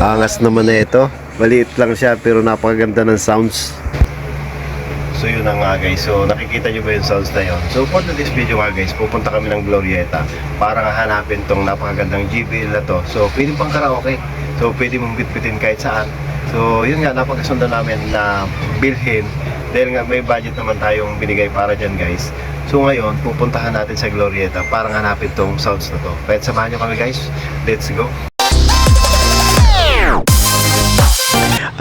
Angas naman na ito. Maliit lang siya pero napakaganda ng sounds. So yun na nga guys. So nakikita nyo ba yung sounds na yun? So for this video nga guys, pupunta kami ng Glorieta para nga hanapin tong napakagandang JBL na to. So pwede pang karaoke. So pwede mong bitbitin kahit saan. So yun nga, napagkasundo namin na bilhin dahil nga may budget naman tayong binigay para dyan guys. So ngayon, pupuntahan natin sa Glorieta para hanapin tong sounds na to. Kaya samahan nyo kami guys. Let's go!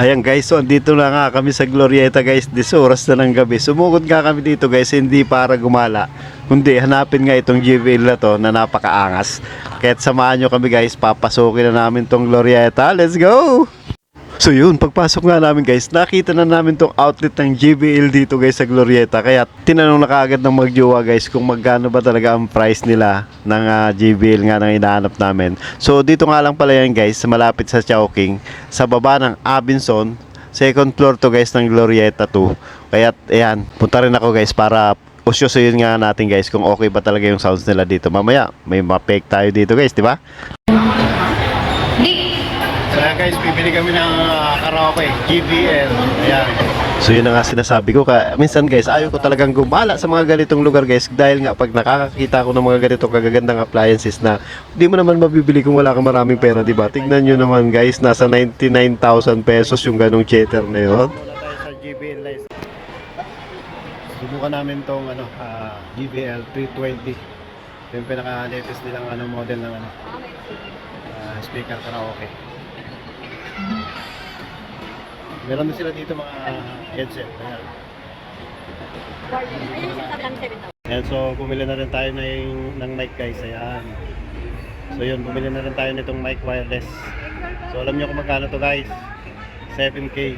Ayan guys, so andito na nga kami sa Glorieta guys, 10 oras na ng gabi. Sumugod nga kami dito guys, hindi para gumala, kundi hanapin nga itong JVL na to na napakaangas. Kaya't samahan nyo kami guys, papasukin na namin tong Glorieta. Let's go! So yun, pagpasok nga namin guys, nakita na namin tong outlet ng JBL dito guys sa Glorieta. Kaya tinanong na kaagad ng magjowa guys kung magkano ba talaga ang price nila ng ah, JBL nga nang inaanap namin. So dito nga lang pala yan guys, malapit sa Chowking, sa baba ng Abinson, second floor to guys ng Glorieta 2. Kaya ayan, punta rin ako guys para usyosoyin nga natin guys kung okay ba talaga yung sounds nila dito. Mamaya, may mapake tayo dito guys, di ba? Guys, bibili kami ng uh, karaoke, GBL. Ayan. So yun na nga sinasabi ko. Ka, minsan guys, ayaw ko talagang gumala sa mga ganitong lugar guys. Dahil nga pag nakakakita ako ng mga ganitong kagagandang appliances na hindi mo naman mabibili kung wala kang maraming pera, di ba? Tignan nyo naman guys, nasa 99,000 pesos yung ganong cheater na yun. Subukan namin tong ano, ah, GBL 320. Yung pinaka-latest nilang ano, model ng ano, ah, speaker karaoke. Meron din sila dito mga headset. Ayan. Ayan, so bumili na rin tayo ng, ng mic guys. Ayan. So yun, bumili na rin tayo nitong mic wireless. So alam niyo kung magkano to guys. 7K.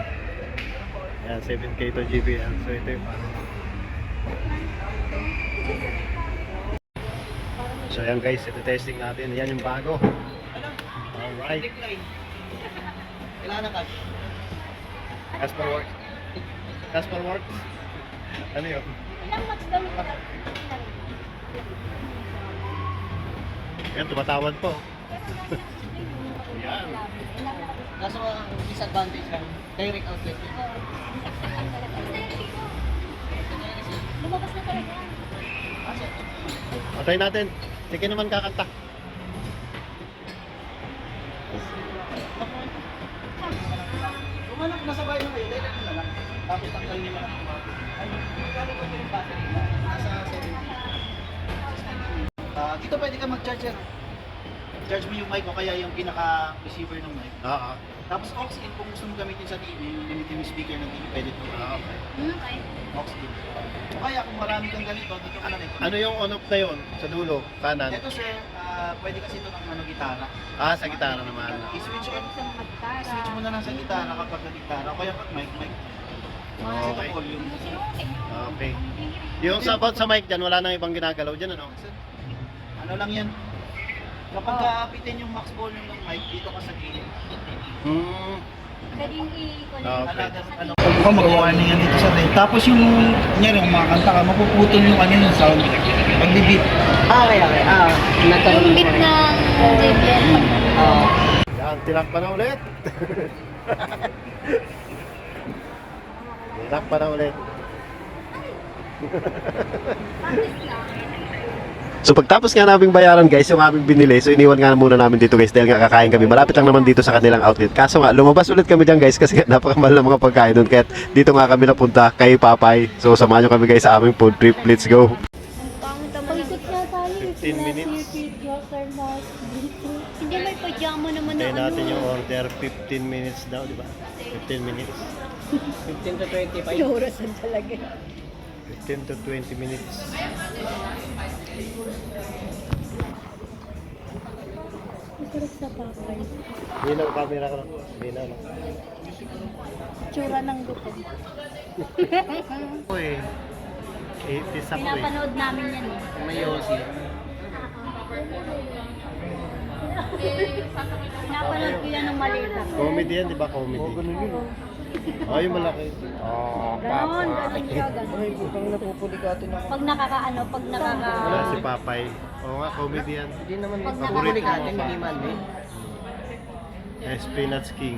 Ayan, 7K to GBL. So ito yung So ayan guys, ito testing natin. Ayan yung bago. Alright. Kailangan ng cash. Casper Works. Casper Works. Ano yun? Yan, tumatawad po. Yan. Kaso ang disadvantage lang, direct outlet yun. Lumabas na talaga. Patay natin. Sige naman kakanta. Tapos tanggalin mo na lang. Ano, galing ko yung battery, nasa 70. Ah, dito pwede ka mag-charge yan. Charge mo yung mic o kaya yung pinaka-receiver ng mic. Oo. Tapos aux in kung gusto mo gamitin sa TV, yung gamitin yung speaker ng TV, pwede ito. Ah, okay. Hmm, okay. Aux in. O kaya kung marami kang ganito, dito ka na rin. Ano yung on-off na yun? Sa dulo? Kanan? Ito sir, ah, pwede kasi ito ng ano, gitara. Ah, sa gitara naman. I-switch on. Gitara. Switch mo na lang sa gitara kapag nag-gitara. O kaya pag mic, mic. Okay. volume. Okay. Yung sa about sa mic dyan, wala nang ibang ginagalaw dyan, ano? Ano lang yan? Kapag kaapitin yung max volume ng mic, dito ka sa gilid. Hmm. Pwede yung i-connect. Okay. Ano, mag-warning yan dito sa tayo. Tapos yung, kunyari, kung makakanta ka, mapuputol yung ano yung sound. Pag-beat. Ah, okay, okay. Ah, Yung beat ng JBL. Oo. Yan, tinakpan na ulit. tinakpan na ulit. So pagtapos nga naming bayaran guys, yung aming binili, so iniwan nga muna namin dito guys dahil nga kakain kami. Malapit lang naman dito sa kanilang outlet. Kaso nga, lumabas ulit kami dyan guys kasi napakamahal ng mga pagkain doon. Kaya dito nga kami napunta kay Papay. So samahan nyo kami guys sa aming food trip. Let's go! Pagkot nga tayo. 15 minutes. Na ano. natin yung order, 15 minutes daw, di ba? 15 minutes. 15 to 25. Inuurasan talaga. 15 to 20 minutes. Masarap sa papay. Linaw camera ko. Linaw lang. Tsura ng gutom. Uy, 80 sa eh. Pinapanood namin yan eh. May Yossi. Pinapanood ko yan ng maliit ako. Comedy yan, di ba? Comedy. Oh, yung malaki. Oh, Ganon, ganon siya, ganon. Ay, putang napupuligatin ako. Pag nakakaano, pag nakaka... Wala si Papay. Oo nga, comedian. Hindi naman Pag yun. Paborikatin, hindi man eh. Eh, Spinach King.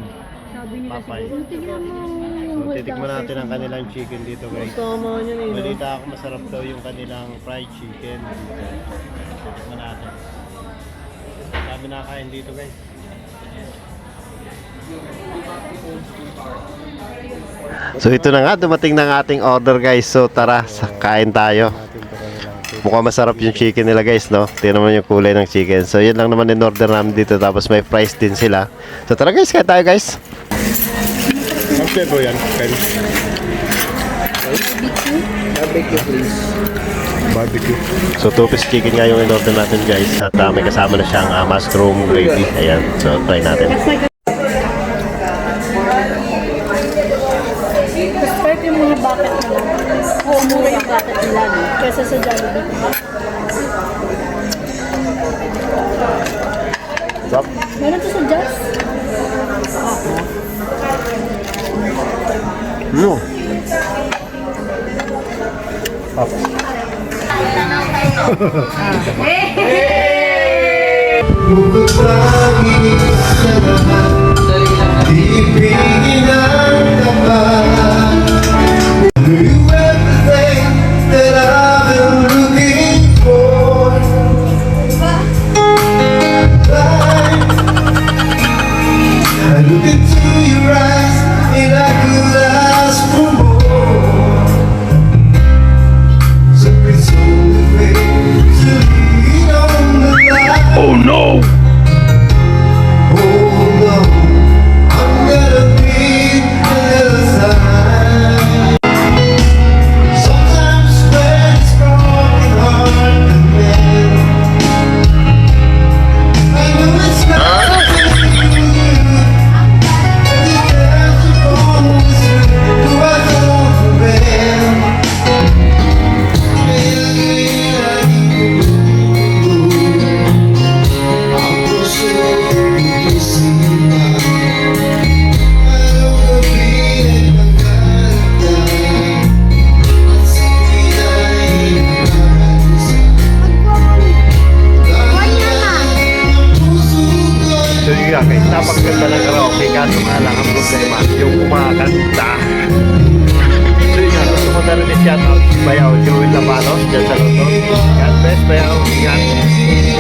Sabi nila Papay. siguro, tignan mo yung So, titikman natin ang kanilang chicken dito guys. Tama niyan eh. no? Balita ako masarap daw yung kanilang fried chicken. Titikman natin. Sabi nakakain dito guys. So ito na nga, dumating na ang ating order guys. So tara, sa kain tayo. Mukhang masarap yung chicken nila guys, no? Tingnan mo yung kulay ng chicken. So yun lang naman in order namin dito. Tapos may price din sila. So tara guys, kain tayo guys. Ang po yan, Ken. Barbecue please. Barbecue. So two-piece chicken nga yung in-order natin guys. At uh, may kasama na siyang uh, mushroom gravy. Ayan, so try natin. Mas part yung mga bucket nila. Oo, mura yung bucket nila. no? Kesa sa Jollibee. Sarap. Meron to sa Just? No. Up. Ibigin guys, napakaganda ng karaoke kaso nga lang ang problema yung kumakanta. So yun nga, gusto ko na rin i-shout out si Bayaw Joey Labanos dyan sa London. God bless Bayaw, ingat.